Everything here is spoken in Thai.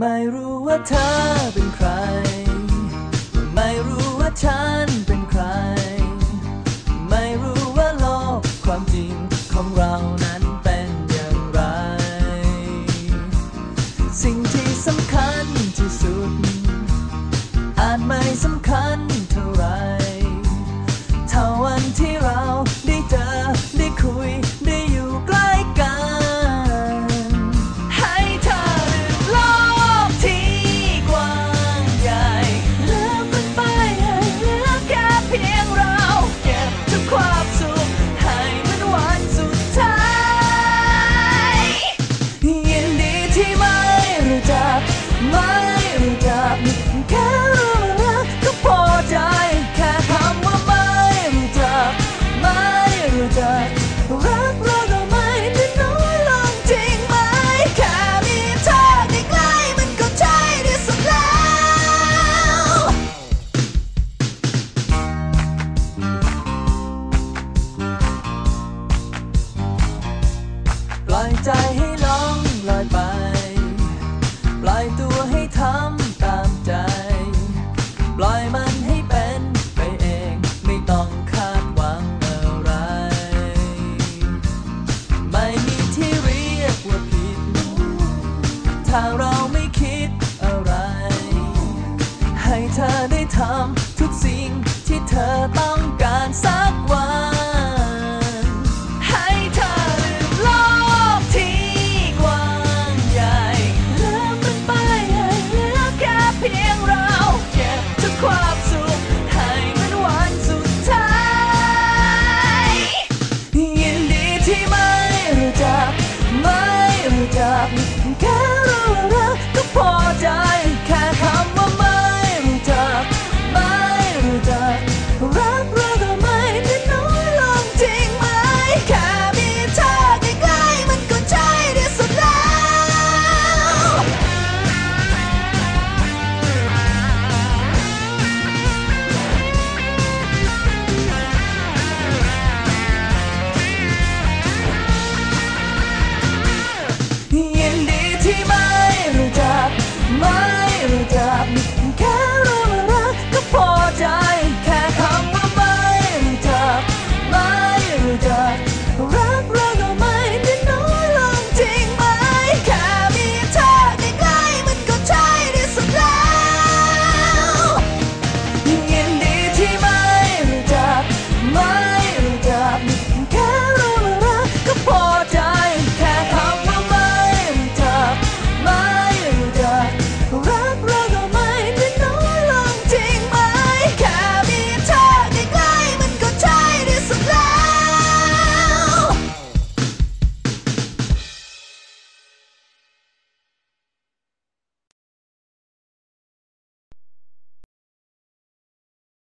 ไม่รู้ว่าเธอเป็นใคร ไม่รู้ว่าฉันเป็นใคร ไม่รู้ว่าโลกความจริงของเรานั้นเป็นอย่างไร สิ่งที่ ไม่รู้จักแค่รู้นะก็พอใจแค่คำว่าไม่รู้จักไม่รู้จักรักเราทำไมนิดน้อยลงจริงไหมแค่มีเธอใกล้มันก็ใช่ที่สุดแล้วปล่อยใจ